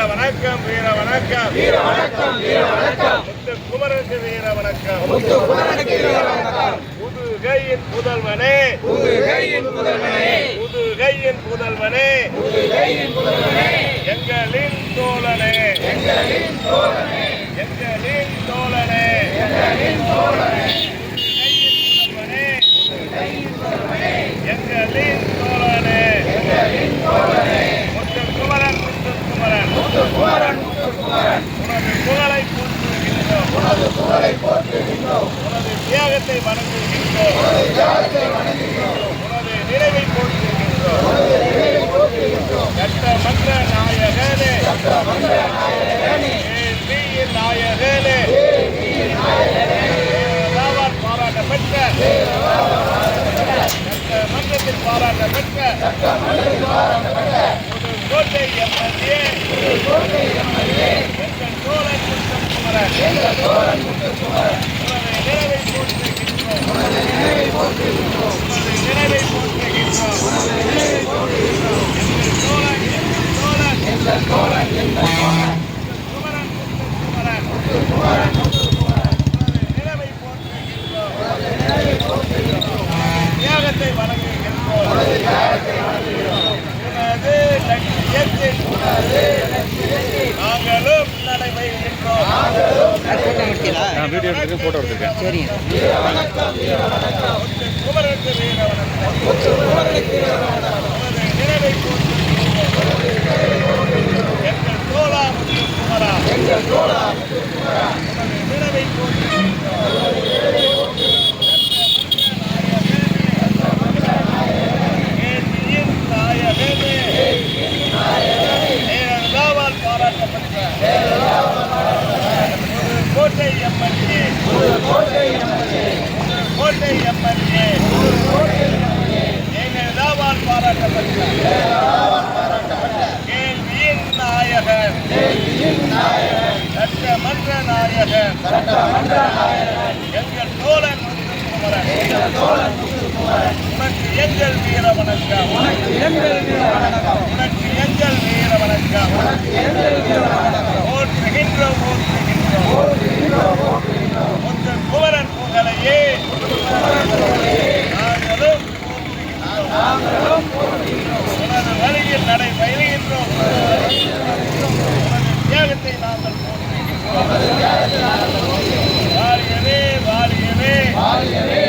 வீர வணக்கம் வீர வணக்கம். வீர வணக்கம் வீர வணக்கம். முத்து குமரனுக்கு வீர வணக்கம். முத்து குமரனுக்கு வீர வணக்கம். புதுகையின் புதல்வனே. புதுகையின் புதல்வனே. புதுகையின் புதல்வனே. புதுகையின் புதல்வனே எங்களின் தோழனே எங்களின் தோழனே எங்களின் தோழனே எங்களின் தோழனே புதுகையின் புதல்வனே எங்களின் தோழனே எங்களின் தோழனே முத்து குமரன் முத்து குமரன் முத்து குமரன் முத்து குமரன் உனது புகழை போற்றுகின்றோம் உனது புகழை போற்றுகின்றோம் உனது தியாகத்தை வணங்குகின்றோம் தியாகத்தை வணங்குகிறோம் உனது நினைவை போற்றுகின்றோம் உனது நினைவை போற்றுகின்றோம் சட்டமன்ற நாயகனே மந்திர நாயகனே கேள்வியின் நாயகனே ராவார் பாராட்ட பெற்ற சட்டமன்றத்தில் பாராட்ட பெற்ற புதுக்கோட்டை எம்எல்ஏ தோழன் முத்துக்குமரன் உனது நினைவை போற்றுகின்றோம் உனது நினைவை போற்றுகின்றோம் எங்கள் தோழன் எங்கள் தோழன் குமரன் முத்துக்குமரன் உனது நினைவை போற்றுகின்றோம் தியாகத்தை வணங்குகின்றோம் உனது லட்சியத்தில் நாங்களும் நடைபெறுகின்றோம் வீடியோ எடுத்துருக்கேன் ஃபோட்டோ எடுத்துருக்கேன் சரிங்க குமரனுக்கு வீர வணக்கம் உனது நினைவை போற்றுகின்றோம் எங்கள் தோழா முத்துக்குமரா எங்கள் தோழா முத்து குமரன் உனது நினைவை போற்றுகின்றோம் கேள்வியின் நாயகனே நேரந்தாவால் பாராட்டப்பட்ட கோட்டை எம்எல்ஏ கோட்டை எம்எல்ஏ கோட்டை எம்எல்ஏ நேரந்தாவால் பாராட்டப்பட்ட கேள்வியின் நாயகன் கேள்வியின் நாயகன் சட்டமன்ற நாயகன் எங்கள் தோழன் உனக்கு எங்கள் வீர வணக்கம். உனக்கு எங்கள் வீர வணக்கம். உனக்கு எங்கள் வீர வணக்கம். உனக்கு எங்கள் வீர வணக்கம் போற்றுகின்றோம் போற்றுகின்றோம் போற்றுகின்றோம் போற்றுகின்றோம் முத்து குமரன் புகழையே நாங்களும் போற்றுகின்றோம் நாங்களும் போற்றுகின்றோம் உனது வழியில் நடை பயிலுகின்றோம் உனது தியாகத்தை நாங்கள் போற்றுகின்றோம் வாழியவே.